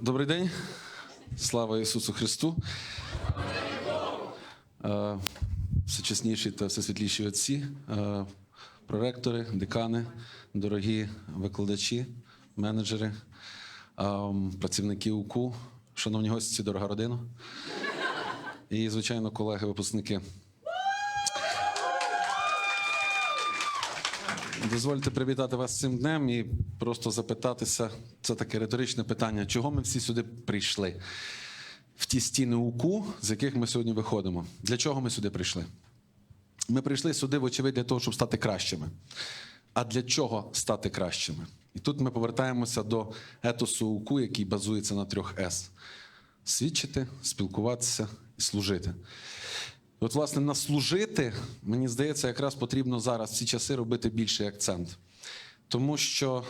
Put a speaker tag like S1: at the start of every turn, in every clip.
S1: Добрий день. Слава Ісусу Христу. А, всечесніші та всесвітліші отці, проректори, декани, дорогі викладачі, менеджери, працівники УКУ, шановні гості, дорога родина. І, звичайно, колеги, Дозвольте привітати вас цим днем і просто запитатися, це таке риторичне питання, чого ми всі сюди прийшли? В ті стіни УКУ, з яких ми сьогодні виходимо. Для чого ми сюди прийшли? Ми прийшли сюди, вочевидь, для того, щоб стати кращими. А для чого стати кращими? І тут ми повертаємося до етосу УКУ, який базується на трьох С: свідчити, спілкуватися і служити. От, власне, на служити, мені здається, якраз потрібно зараз в ці часи робити більший акцент. Тому що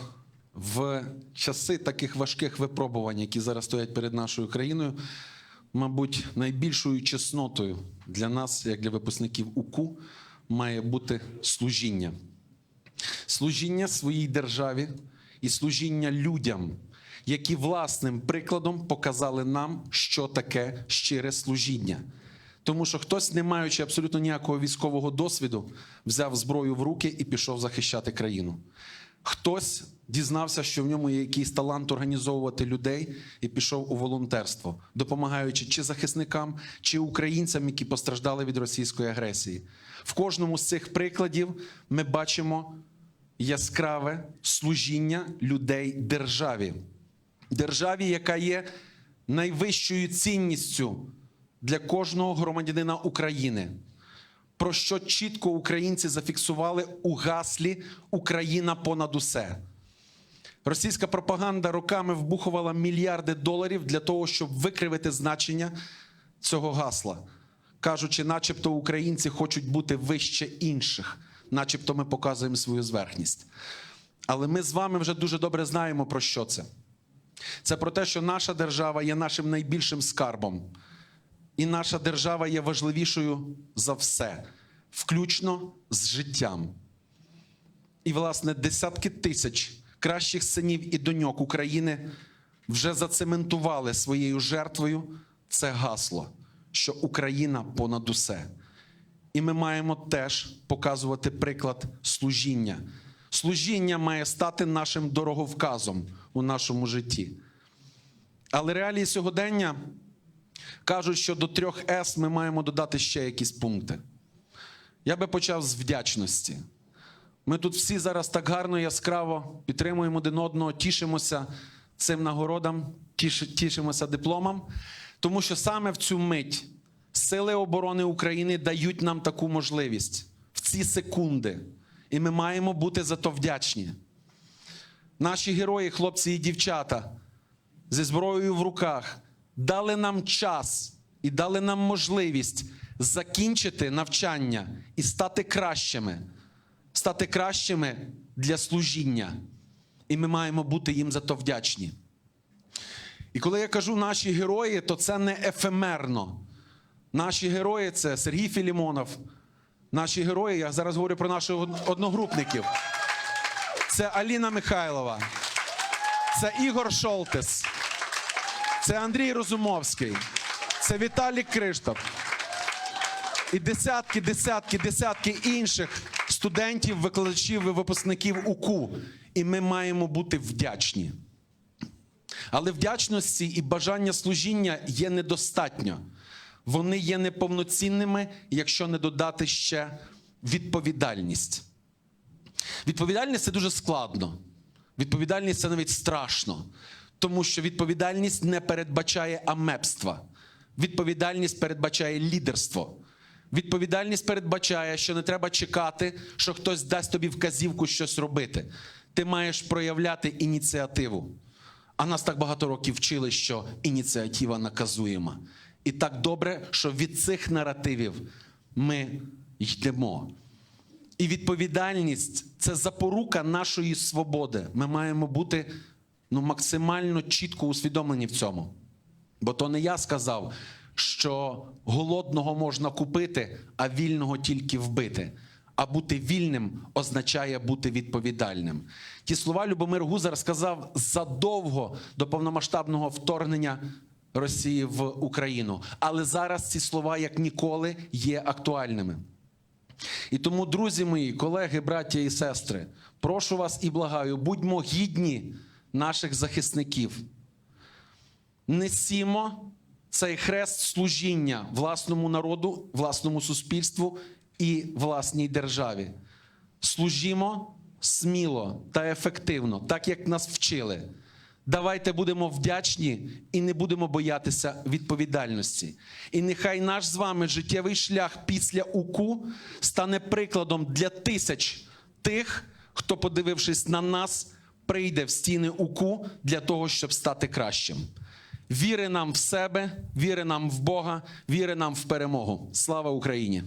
S1: в часи таких важких випробувань, які зараз стоять перед нашою країною, мабуть, найбільшою чеснотою для нас, як для випускників УКУ, має бути служіння. Служіння своїй державі і служіння людям, які власним прикладом показали нам, що таке щире служіння. Тому що хтось, не маючи абсолютно ніякого військового досвіду, взяв зброю в руки і пішов захищати країну. Хтось дізнався, що в ньому є якийсь талант організовувати людей і пішов у волонтерство, допомагаючи чи захисникам, чи українцям, які постраждали від російської агресії. В кожному з цих прикладів ми бачимо яскраве служіння людей державі, державі, яка є найвищою цінністю для кожного громадянина України. Про що чітко українці зафіксували у гаслі Україна понад усе. Російська пропаганда роками вбухувала мільярди доларів для того, щоб викривити значення цього гасла, кажучи, начебто українці хочуть бути вище інших, начебто ми показуємо свою зверхність. Але ми з вами вже дуже добре знаємо, про що це. Це про те, що наша держава є нашим найбільшим скарбом. І наша держава є важливішою за все, включно з життям. І, власне, десятки тисяч кращих синів і доньок України вже зацементували своєю жертвою це гасло, що Україна понад усе. І ми маємо теж показувати приклад служіння. Служіння має стати нашим дороговказом у нашому житті. Але реалії сьогодення кажуть, що до трьох С ми маємо додати ще якісь пункти. Я би почав з вдячності. Ми тут всі зараз так гарно, яскраво підтримуємо один одного, тішимося цим нагородам, тішимося дипломам, тому що саме в цю мить Сили оборони України дають нам таку можливість в ці секунди. І ми маємо бути за то вдячні. Наші герої, хлопці і дівчата, зі зброєю в руках дали нам час і дали нам можливість закінчити навчання і стати кращими, стати кращими для служіння. І ми маємо бути їм за то вдячні. І коли я кажу наші герої, то це не ефемерно. Наші герої це Сергій Філімонов. Наші герої, я зараз говорю про наших одногрупників. Це Аліна Михайлова, це Ігор Шолтес, це Андрій Розумовський, це Віталій Криштоп. І десятки, десятки, десятки інших студентів, викладачів і випускників УКУ. І ми маємо бути вдячні. Але вдячності і бажання служіння є недостатньо. Вони є неповноцінними, якщо не додати ще відповідальність. Відповідальність це дуже складно. Відповідальність це навіть страшно, тому що відповідальність не передбачає амебства. Відповідальність передбачає лідерство. Відповідальність передбачає, що не треба чекати, що хтось дасть тобі вказівку щось робити. Ти маєш проявляти ініціативу. А нас так багато років вчили, що ініціатива наказуєма. І так добре, що від цих наративів ми йдемо. І відповідальність це запорука нашої свободи. Ми маємо бути ну, максимально чітко усвідомлені в цьому. Бо то не я сказав, що голодного можна купити, а вільного тільки вбити. А бути вільним означає бути відповідальним. Ті слова Любомир Гузар сказав задовго до повномасштабного вторгнення Росії в Україну. Але зараз ці слова як ніколи є актуальними. І тому, друзі мої, колеги, браття і сестри, прошу вас і благаю, будьмо гідні наших захисників. Несімо цей хрест служіння власному народу, власному суспільству і власній державі. Служімо сміло та ефективно, так як нас вчили. Давайте будемо вдячні і не будемо боятися відповідальності. І нехай наш з вами життєвий шлях після УКУ стане прикладом для тисяч тих, хто, подивившись на нас, прийде в стіни УКУ для того, щоб стати кращим. Віри нам в себе, віри нам в Бога, віри нам в перемогу. Слава Україні!